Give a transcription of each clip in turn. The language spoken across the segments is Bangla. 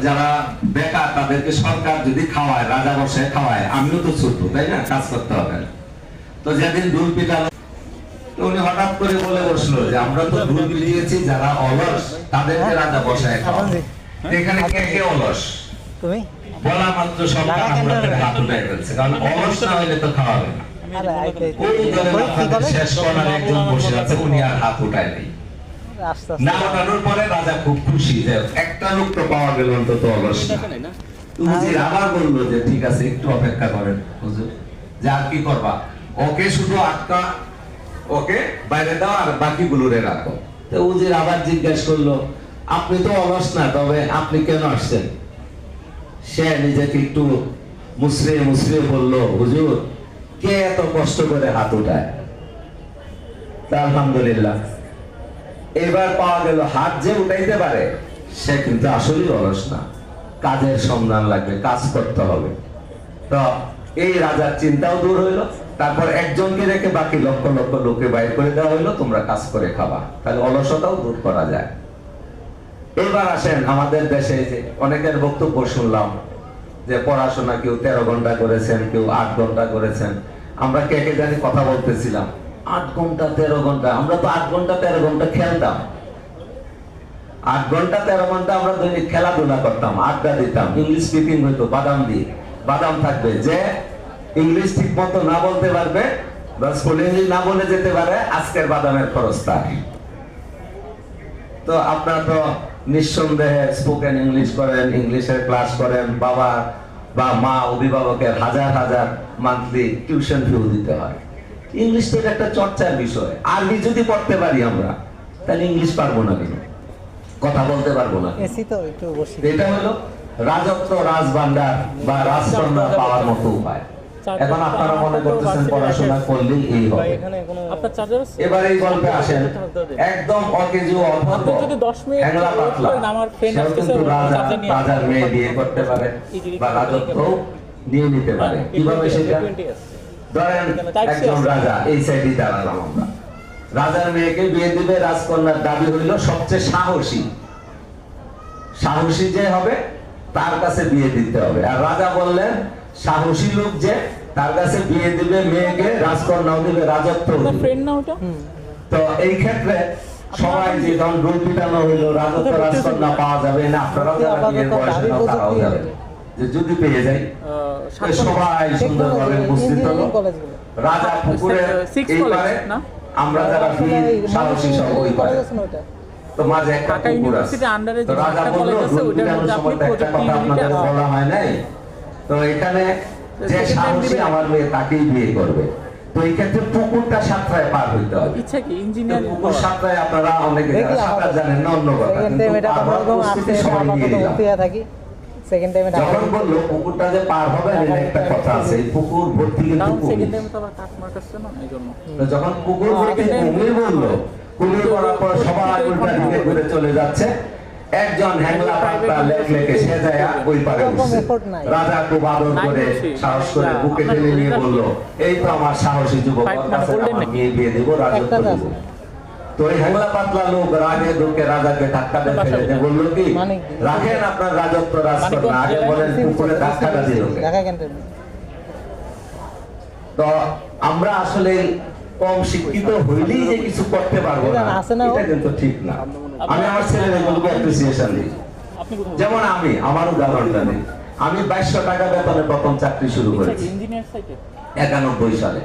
যারা বেকার তাদেরকে সরকার যদি খাওয়ায় রাজা বসে খাওয়ায় আমিও তো ছোট তাই না? কাজ করতে হবে তো যেদিন দুল পিটালো উনি হঠাৎ করে বলে বসল যে আমরা তো দুল পিটিয়েছি যারা অলস তাদেরকে রাজা বসায় খাওয়াবো তো এখানে কে কে অলস? তুমি? বলা মাত্র সব আমরা হাত উঠায় ফেলছে কারণ অলস না হইলে তো খাওয়াবে না। ওই করে শেষ করার একজন বসে আছে উনি আর হাত উঠায় নেই। না ওঠানোর পরে রাজা খুব খুশি যে একটা লোক তো পাওয়া গেল অন্তত অলস হুজুর আবার বলল যে ঠিক আছে একটু অপেক্ষা করেন হুজুর। যে আর কি করবা? ওকে শুধু আটকা ওকে বাইরে দাও আর বাকিগুলোরে রাখো। তো উজির আবার জিজ্ঞেস করল আপনি তো অলস না তবে আপনি কেন আসছেন? সে নিজেকে একটু মুসরে মুসরে বলল হুজুর কে এত কষ্ট করে হাত উঠায়? আলহামদুলিল্লাহ। এবার পাওয়া গেল হাত যে উঠাইতে পারে, সে কিন্তু আসলেই অলস না। কাজের সন্ধান লাগবে, কাজ করতে হবে। তো এই রাজার চিন্তাও দূর হইল, তারপর একজনকে রেখে বাকি লক্ষ লক্ষ লোকে বাইর করে দেওয়া হইল, তোমরা কাজ করে খাবা। তাহলে অলসতাও দূর করা যায়। এবার আসেন আমাদের দেশে যে অনেকের বক্তব্য শুনলাম যে পড়াশোনা কেউ তেরো ঘণ্টা করেছেন, কেউ আট ঘণ্টা করেছেন। আমরা কে কে জানি কথা বলতেছিলাম। আট ঘণ্টা, তেরো ঘণ্টা। আমরা তো আট ঘণ্টা, তেরো ঘণ্টা খেলতাম। আট ঘণ্টা, তেরো ঘণ্টা আমরা দৈনিক খেলাধুলা করতাম, আড্ডা দিতাম। ইংলিশ স্পিকিং হইতো, বাদাম দিয়ে। বাদাম থাকবে যে ইংলিশ ঠিক মতো না বলতে পারবে না বলে যেতে পারে, আজকের বাদামের খরচ তার তো আপনারা তো নিঃসন্দেহে স্পোকেন ইংলিশ করেন, ইংলিশের ক্লাস করেন, বাবা বা মা, অভিভাবকের হাজার হাজার মান্থলি টিউশন ফিও দিতে হয়। ইংলিশ তো একটা চর্চার বিষয়। আরবি যদি পড়তে পারি আমরা তাহলে ইংলিশ পারব না কেন? কথা বলতে পারব না এটা হলো রাজত্ব রাজভান্ডার বা রাজকন্যা পাওয়ার মতো উপায়। এখন আপনারা মনে করতেছেন পড়াশোনা করলেই এই হবে। এবার এই গল্পে আসেন একদম অকেজু অভদ্র। আপনি যদি 10 মিনিট হ্যাংলা পাতলা। সেও কিন্তু রাজা। রাজার মেয়ে বিয়ে করতে পারে বা রাজত্ব নিয়ে নিতে পারে। কীভাবে সেটা? ধরেন একজন রাজা এই সাইডে দাঁড়ালাম আমরা রাজার মেয়েকে বিয়ে দিবে রাজকন্যার দাবি হইল সবচেয়ে সাহসী। সাহসী যে হবে তার কাছে বিয়ে দিতে হবে। আর রাজা বললেন সাহসী লোক যে তার কাছে বিয়ে দিবে মেয়েকে রাজকন্যাও দিবে রাজত্ব আপনার তো এই ক্ষেত্রে সবাই যে রোল পিটানো হইল রাজত্ব রাজকন্যা পাওয়া যাবে না। আপনারাও যারা বিয়ের বয়সে তারাও যাবে। যে যদি পেয়ে যাই সবাই সুন্দরভাবে উপস্থিত হলো। রাজা পুকুরের Six এই পারে আমরা যারা বীর সাহসী সব ওই পারে কলেজ আছে না ওটা? তো মাঝে একটা পুকুর আছে। তো রাজা বলল কলেজ আছে, রোল ওইটার পিটানোর মধ্যে সময় একটা কথা আপনাদের বলা হয় নাই? তো এখানে যে সাহসী আমার মেয়ে তাকেই বিয়ে করবে। তো এই ক্ষেত্রে পুকুরটা সাতটায় পার হইতে হবে। ইচ্ছা কি? ইঞ্জিনিয়ারিং পুকুর সাতটায় আপনারা অনেকে সাঁতার জানেন না অন্য কথা। কিন্তু আমরা উপস্থিতি সবাই নিয়ে নিলাম থাকি। সেকেন্ড টাইমে যখন বলল পুকুরটা যে পার হবে এর একটা কথা আছে এই পুকুর ভর্তি কিন্তু কারণ সেকেন্ড টাইমে তো আবার কাট মার্ক আসছে না? এই জন্য। তো যখন কুকুর ভর্তি কুমির বলল কুমির করার পর সবাই উল্টা দিকে ঘুরে চলে যাচ্ছে। একজন হ্যাংলা পাত্তা লেখ লেখে সে যায় ওই পারে উঠছে। রাজা খুব আদর করে সাহস করে বুকে টেনে নিয়ে বলল এই তো আমার সাহসী যুবক মানে কাছে আমার মেয়ে বিয়ে দেবো রাজত্ব দেবো। তো হ্যাংলা পাতলা লোক রাগে দুঃখে রাজাকে ধাক্কা দিয়ে ফেলে। দিয়ে বলল কি মানে রাখেন আপনার রাজত্ব রাজকন্যা। মানিকগঞ্জ আগে বলেন পুকুরে ধাক্কাটা দিল কে? তো আমরা আসলে কম শিক্ষিত হইলেই যে কিছু করতে পারব না এটা কিন্তু ঠিক না। আমি আমার ছেলেমেয়েগুলোকে অ্যাপ্রিসিয়েশন দিই। যেমন আমি আমার উদাহরণটা দিই। আমি বাইশশো টাকা বেতনে প্রথম চাকরি শুরু করেছি। একানব্বই সালে।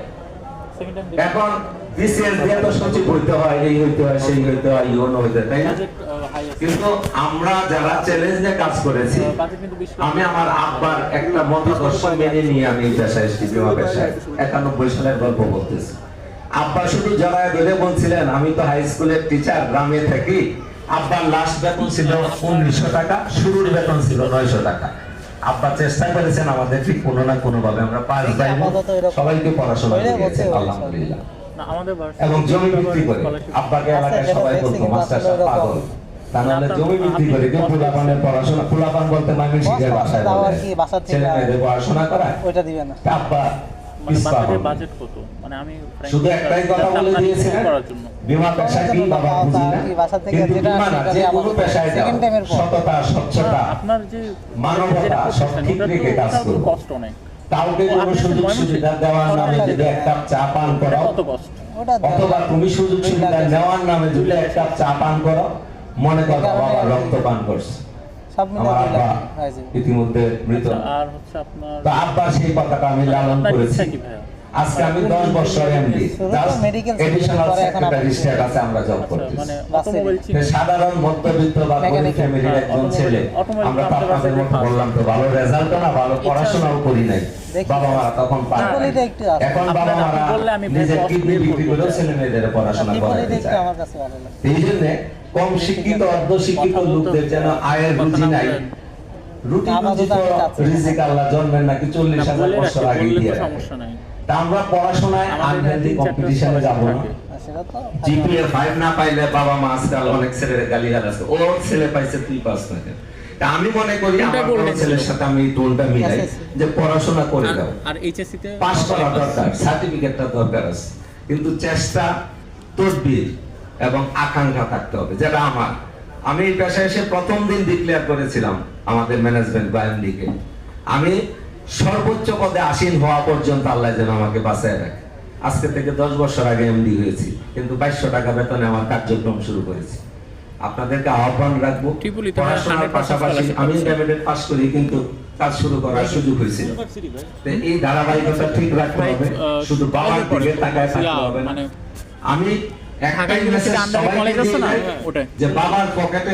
এখন বিসিএস দিয়ে তো সচিব হইতে হয় এই হইতে হয় সেই হইতে হয় ইউনো হইতে তাই না? কিন্তু আমরা যারা চ্যালেঞ্জ নিয়ে কাজ করেছি আমি আমার আব্বার একটা মতাদর্শ মেনে নিয়ে আমি পেশায় এসেছি বিমা পেশায়। একানব্বই সালের গল্প বলতেছি। আব্বা শুধু জড়ায় ধরে বলছিলেন আমি তো হাই স্কুলের টিচার গ্রামে থাকি। আব্বার লাস্ট বেতন ছিল উনিশশো টাকা শুরুর বেতন ছিল নয়শো টাকা। আব্বা চেষ্টা করেছেন আমাদের ঠিক কোনো না কোনো ভাবে আমরা পাস এরকম। সবাইকে পড়াশোনা করিয়েছেন আলহামদুলিল্লাহ। না আমাদের ভার্সিটি এবং জমি বিক্রি করে। আব্বাকে আচ্ছা, এলাকায় সবাই বলতো মাস্টার সাহেব পাগল। তা নাহলে জমি বিক্রি করে কেউ পোলাপানের পড়াশোনা পোলাপান বলতে মামি শিখে বাসায় ছেলে মেয়েদের পড়াশোনা করায়? আব্বা মানে পিছপা বাচ্চাদের হবে। বাজেট কত? মানে আমি শুধু একটাই কথা বলে দিয়েছিলেন বিমা পেশায় কি বাবা বুঝি না কি বাসা থেকে কিন্তু বিমা না যে কোনো পেশায় যাও second time এর পর। সততা স্বচ্ছতা আপনার যে মানবতা সব ঠিক রেখে কাজ ওটার কষ্ট অনেক। কাউকে কোনো সুযোগ সুবিধা দেওয়ার নামে যদি এক কাপ চা পান করো অথবা তুমি সুযোগ সুবিধা নেওয়ার নামে যদি এক কাপ চা পান করো মনে করো বাবা রক্ত পান করছে। সব মিলে হয়ে। ইতিমধ্যে মৃত আর হচ্ছে আপনার আব্বা সেই কথাটা আমি লালন করেছি? আজকে আমি দশ বছর এমডি এডিশনাল সেক্রেটারি স্ট্যাটাসে আমরা জব আচ্ছা, করতেছি। মানে তো সাধারণ মধ্যবিত্ত বা গরিব ফ্যামিলির একজন ছেলে আমরা আপনাদের মতো বললাম তো ভালো রেজাল্ট না ভালো পড়াশোনাও করি নাই। বাবা মারা তখন পারে। এখন বাবা মারা নিজের কিডনি বিক্রি। করেও ছেলে মেয়েদের পড়াশোনা এই জন্য কম শিক্ষিত অর্ধ শিক্ষিত লোকদের যেন আয়ের নাই। রুটি রুজি তো। রিজিক আল্লাহ জন্মের নাকি চল্লিশ হাজার বছর আগে দিয়ে। সমস্যা নাই। তা আমরা পড়াশোনায় আনহেলদি কম্পিটিশনে যাব না। জিপিএ ফাইভ না পাইলে বাবা মা আজকাল অনেক ছেলের গালি ও ছেলে পাইছে তুই পাস না তা আমি মনে করি আমার ছেলের সাথে আমি টোনটা মিলাই. যে পড়াশোনা করে দাও আর এইচএসসি তে পাস করা দরকার সার্টিফিকেটটা দরকার আছে। কিন্তু চেষ্টা তদবির এবং আকাঙ্ক্ষা থাকতে হবে যেটা আমার। আমি এই পেশায় এসে প্রথম দিন ডিক্লেয়ার করেছিলাম আমাদের ম্যানেজমেন্ট বা MD কে। আমি সর্বোচ্চ পদে আসীন হওয়া পর্যন্ত আল্লাহ যেন আমাকে বাঁচায় রাখে। আজকে থেকে দশ বছর আগে এমডি হয়েছি কিন্তু বাইশশো টাকা বেতনে আমার কার্যক্রম শুরু করেছি। আপনাদেরকে আহ্বান রাখব পড়াশোনার পাশাপাশি আমি ইন্টারমিডিয়েট পাস করি কিন্তু কাজ শুরু করার সুযোগ হয়েছিল এই ধারাবাহিকতা ঠিক রাখতে হবে শুধু বাবার। দিকে তাকায় থাকতে হবে না। মানে আমি ঢাকা একটাই ইউনিভার্সিটির message আন্ডারে সবাইকে কলেজ আছে না? দিয়ে ওটাই। যে বাবার পকেটে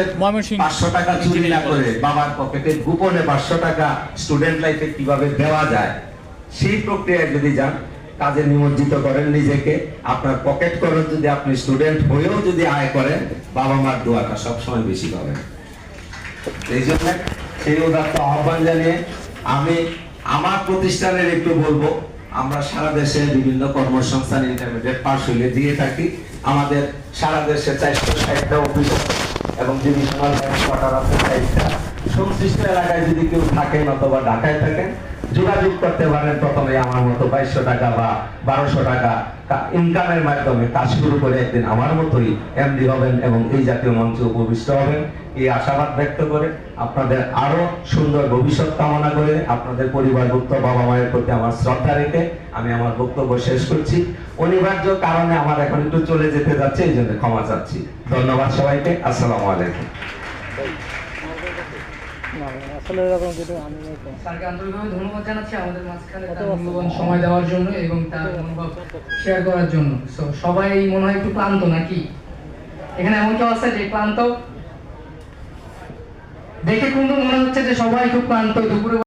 পাঁচশো টাকা চুরি না করে বাবার পকেটে গোপনে পাঁচশো টাকা স্টুডেন্ট লাইফে কীভাবে দেওয়া যায় সেই প্রক্রিয়ায় যদি যান কাজে নিমজ্জিত করেন নিজেকে আপনার পকেট খরচ যদি আপনি স্টুডেন্ট হয়েও যদি আয় করেন বাবা মার দোয়াটা সবসময় বেশি পাবেন এই জন্য সেই উদাত্ত আহ্বান জানিয়ে আমি আমার প্রতিষ্ঠানের একটু বলব আমরা সারা দেশে বিভিন্ন কর্মসংস্থান ইন্টারমিডিয়েট পাশ হইলে দিয়ে থাকি আমাদের সারা দেশে চারশো ষাটটা অফিস এবং ডিভিশনাল চারটা সংশ্লিষ্ট এলাকায় যদি কেউ থাকেন অথবা ঢাকায় থাকেন যোগাযোগ করতে পারেন প্রথমে আমার মতো বাইশশো টাকা বা বারোশো টাকা। ইনকামের মাধ্যমে কাজ শুরু করে একদিন আমার মতোই এমডি হবেন এবং এই জাতীয় মঞ্চে উপবিষ্ট হবেন। এই আশাবাদ ব্যক্ত করে আপনাদের আরও সুন্দর ভবিষ্যৎ কামনা করে আপনাদের পরিবারভুক্ত বাবা মায়ের প্রতি আমার শ্রদ্ধা রেখে আমি আমার বক্তব্য শেষ করছি। অনিবার্য কারণে আমার এখন একটু চলে যেতে যাচ্ছে, এই জন্য ক্ষমা চাচ্ছি। ধন্যবাদ সবাইকে। আসসালামু আলাইকুম। আসলে এরকম কিছু আমি স্যারকে আন্তরিকভাবে ধন্যবাদ জানাচ্ছি আমাদের মাঝখানে তার মূল্যবান সময় দেওয়ার জন্য এবং তার মনোভাব শেয়ার করার জন্য। So, সবাই মনে হয় একটু ক্লান্ত নাকি? এখানে এমন কেউ আছে যে ক্লান্ত? দেখে কিন্তু মনে হচ্ছে যে সবাই খুব ক্লান্ত। দুপুরে